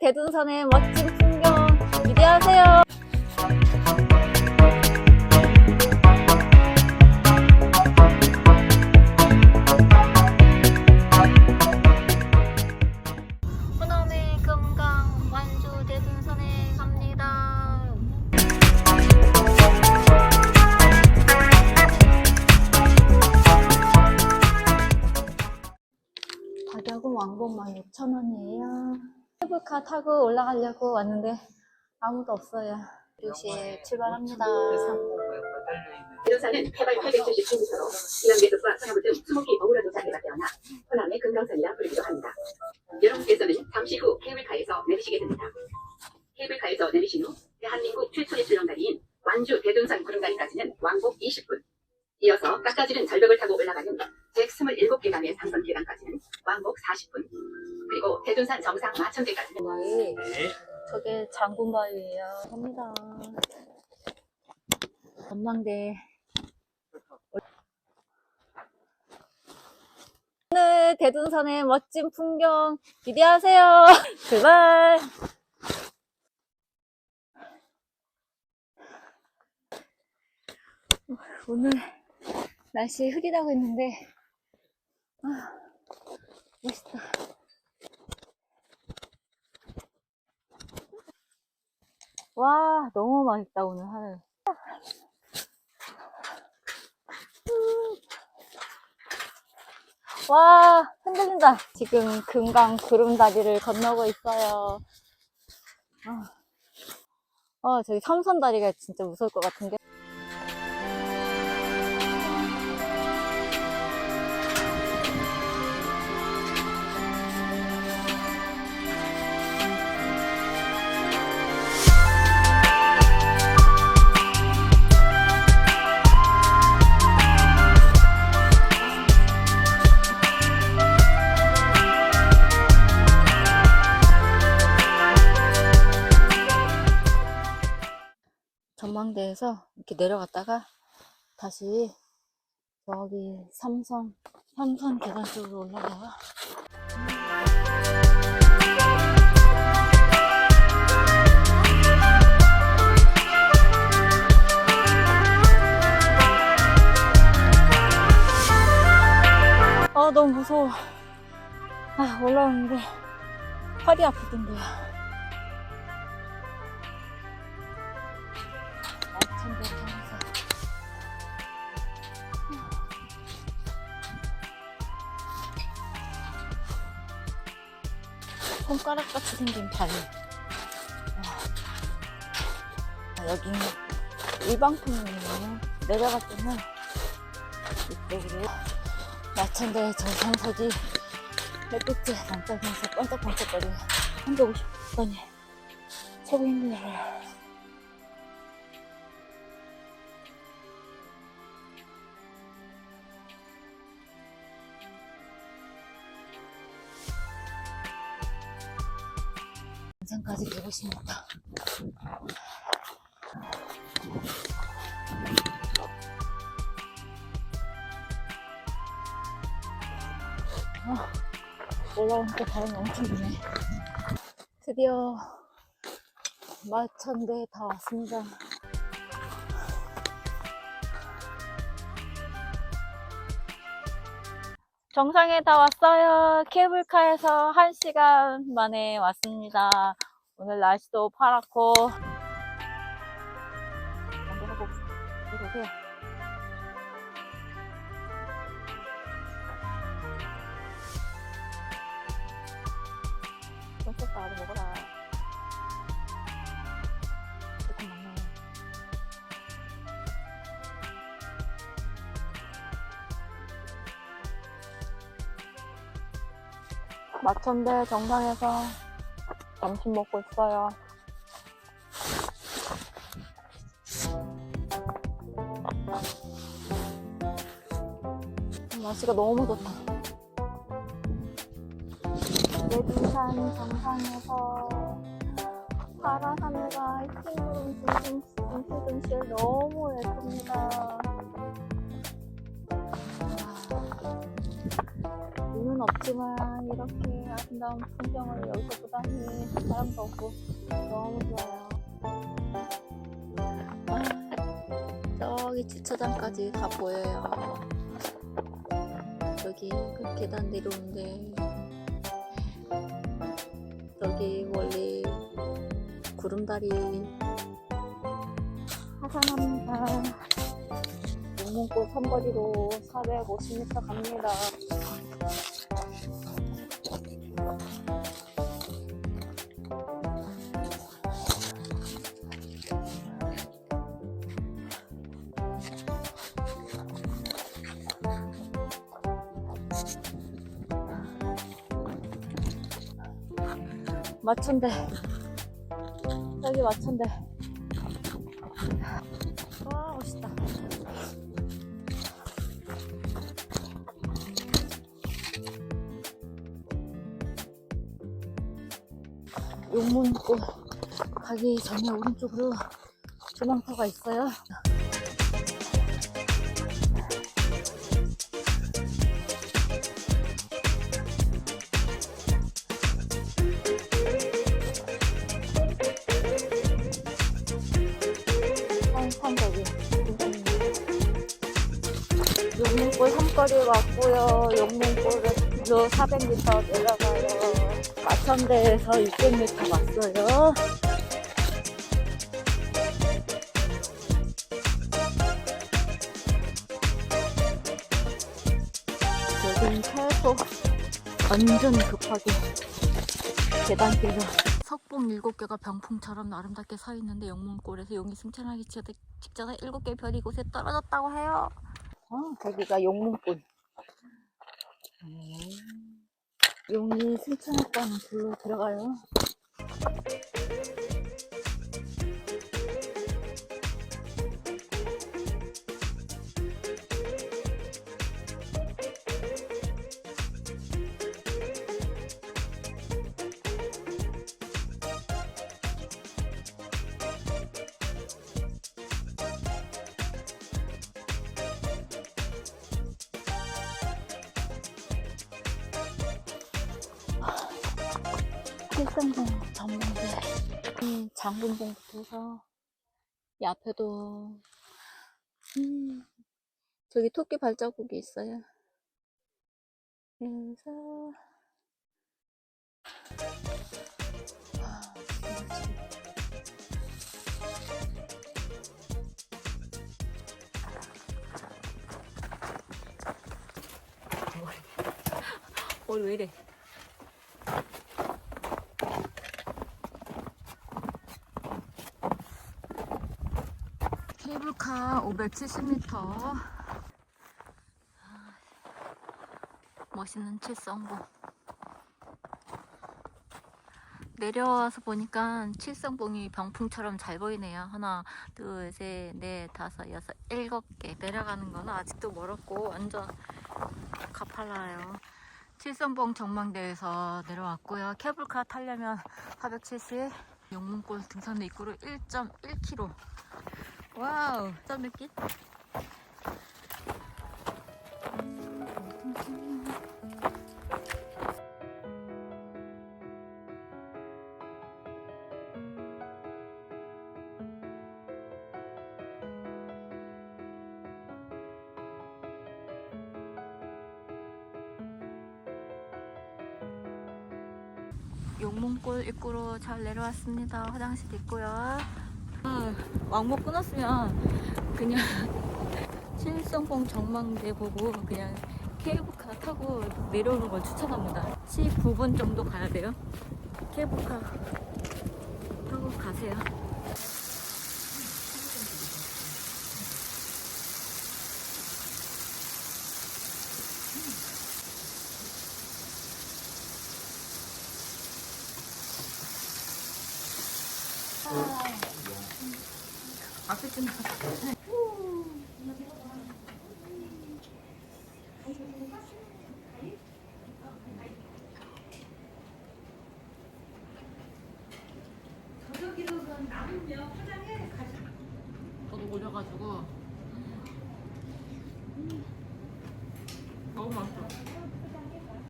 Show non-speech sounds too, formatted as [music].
대둔산의 멋진 풍경 기대하세요. 호남의 금강 완주 대둔산에 갑니다. 가격은 왕복만 6,000원이에요. 케이블카 타고 올라가려고 왔는데 아무도 없어요. 2시에 출발합니다. 대도산은 해발 870km로 이남계급과 서나무 등 20개 어우러진 산대가 태어나 호남의 금강산이라 부르기도 합니다. 여러분께서는 잠시 후 케이블카에서 내리시게 됩니다. 케이블카에서 내리신 후 대한민국 최초의 출렁다리인 완주 대둔산 구름다리까지는 왕복 20분 이어서 깎아지른 절벽을 타고 올라가는 127계단의 상선 계단까지는 왕복 40분 그리고 대둔산 정상 마천대까지는 바위. 저게 장군바위예요. 갑니다. 전망대. 오늘 대둔산의 멋진 풍경 기대하세요. [laughs] 출발! 오늘 날씨 흐리다고 했는데 아, 멋있다. 와, 너무 맛있다, 오늘 하늘. 와, 흔들린다. 지금 금강 구름다리를 건너고 있어요. 아, 아, 저기 삼선다리가 진짜 무서울 것 같은데. 전망대에서 이렇게 내려갔다가 다시 저기 삼선, 삼선 계단 쪽으로 올라가요. 아, 너무 무서워. 아, 올라오는데 팔이 아프던데요. 손가락같이 생긴 바위. 아, 여기는 일방통로네요. 내려갈 때는 이쪽으로. 마천대 정상석이 햇빛에 반짝이면서 반짝반짝거려요 350번이 최고 힘들어요 보고 싶다. 아, 올라오니까 바람이 엄청 부네. 드디어 마천대에 다 왔습니다. 정상에 다 왔어요. 케이블카에서 1시간 만에 왔습니다. 오늘 날씨도 파랗고 안전하고 이러세요. 콘서트 아주 먹어라. 조금 많네. 마천대 정상에서 점심 먹고 있어요. 날씨가 너무 좋다. 내둔산 정상에서 파란 하늘과 흰 구름 둥실둥실 너무 예쁩니다. 없지만 이렇게 아름다운 풍경을 여기서 보다니 사람도 없고 너무 좋아요. 아, 저기 주차장까지 다 보여요. 저기 그 계단 내려오는데 저기 멀리 구름다리 하산합니다. 용문골 선거리로 450m 갑니다. 마천대. 여기 마천대. 와, 멋있다. 용문고 가기 전에 오른쪽으로 조망터가 있어요. 용문골 삼거리 왔고요. 용문골로 400m 내려가요. 마천대에서 600m 왔어요. 여긴 계속 완전 급하게 계단길로 석봉 7개가 병풍처럼 아름답게 서 있는데 영문골에서 용이 승천하기 직- 직전에 7개의 별이 이곳에 떨어졌다고 해요. 어, 저기가 용문골. 음, 용이 승천했다는 글로 들어가요. 일산동 전망대 이 장군봉부터 해서 이 앞에도 음, 저기 토끼 발자국이 있어요. 그래서 아, 진짜 지금 머리 왜 이래? 케이블카 570m 멋있는 칠성봉 내려와서 보니까 칠성봉이 병풍처럼 잘 보이네요. 하나 둘셋넷 다섯 여섯 일곱 개 내려가는 거는 아직도 멀었고 완전 가팔라요. 칠성봉 전망대에서 내려왔고요. 케이블카 타려면 470 영문골 등산로 입구로 1.1km 와우, 좀 느낌? 용문골 입구로 잘 내려왔습니다. 화장실 있고요. 아, 왕복 끊었으면 그냥 [laughs] 칠성봉 전망대 보고 그냥 케이블카 타고 내려오는 걸 추천합니다. 19분 정도 가야 돼요. 케이블카 타고 가세요. 앞에 좀저